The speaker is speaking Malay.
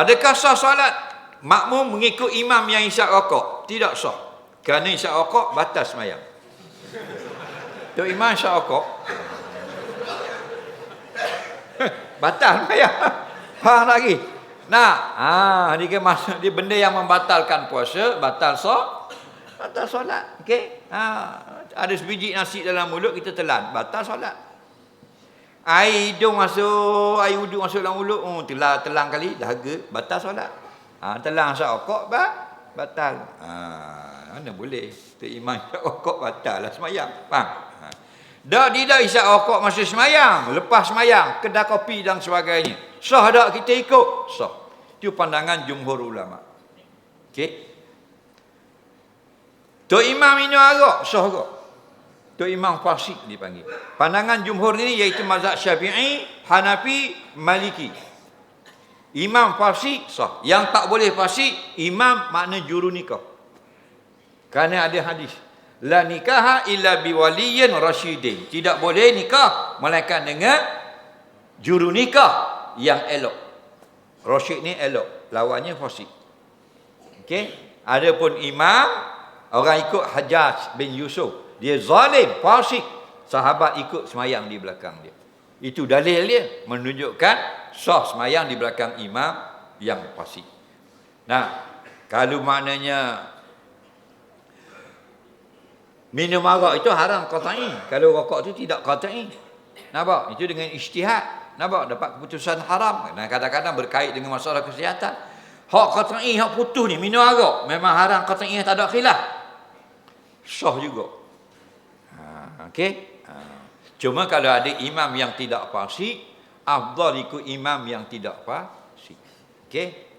Adakah sah solat makmum mengikut imam yang isyak rokok? Tidak sah. Kerana isyak rokok batas semayang. Tok imam isyak rokok. Batal semayang. Faham lagi? Nah, ah, ni kan masuk dia benda yang membatalkan puasa, batal sah, batal solat. Okey? Ha, ada sebiji nasi dalam mulut kita telan, batal solat. Air hidung masuk, air wuduk masuk dalam mulut, oh, telan telan kali dahaga, batal solat. Ha, telan syak rokok ba, batal. Ha, mana boleh? Tu imam syak rokok batal lah semayang. Faham? Ha. Dak tidak isyak rokok masa semayang, lepas semayang, kedai kopi dan sebagainya. Sah tak kita ikut? Sah. Itu pandangan jumhur ulama. Okey. Tok imam minum arak, sah ke? Tok imam fasik dipanggil. Pandangan jumhur ini iaitu mazhab Syafi'i, Hanafi, Maliki. Imam fasik sah. Yang tak boleh fasik, imam makna juru nikah. Kerana ada hadis. La nikaha illa biwaliyin rasyidin. Tidak boleh nikah melainkan dengan juru nikah yang elok. Rasyid ni elok, lawannya fasik. Okey? Adapun imam orang ikut Hajjaj bin Yusuf, dia zalim, fasik. Sahabat ikut semayang di belakang dia. Itu dalil dia menunjukkan sah semayang di belakang imam yang fasik. Nah, kalau maknanya minum arak itu haram qat'i. Kalau rokok itu tidak qat'i. Nampak? Itu dengan ijtihad. Nampak dapat keputusan haram. Dan kadang-kadang berkait dengan masalah kesihatan. Hak qat'i, hak putus ni minum arak memang haram qat'i tak ada khilaf. Sah juga. Okey. Ha. Cuma kalau ada imam yang tidak fasik, afdal ikut imam yang tidak fasik. Okey.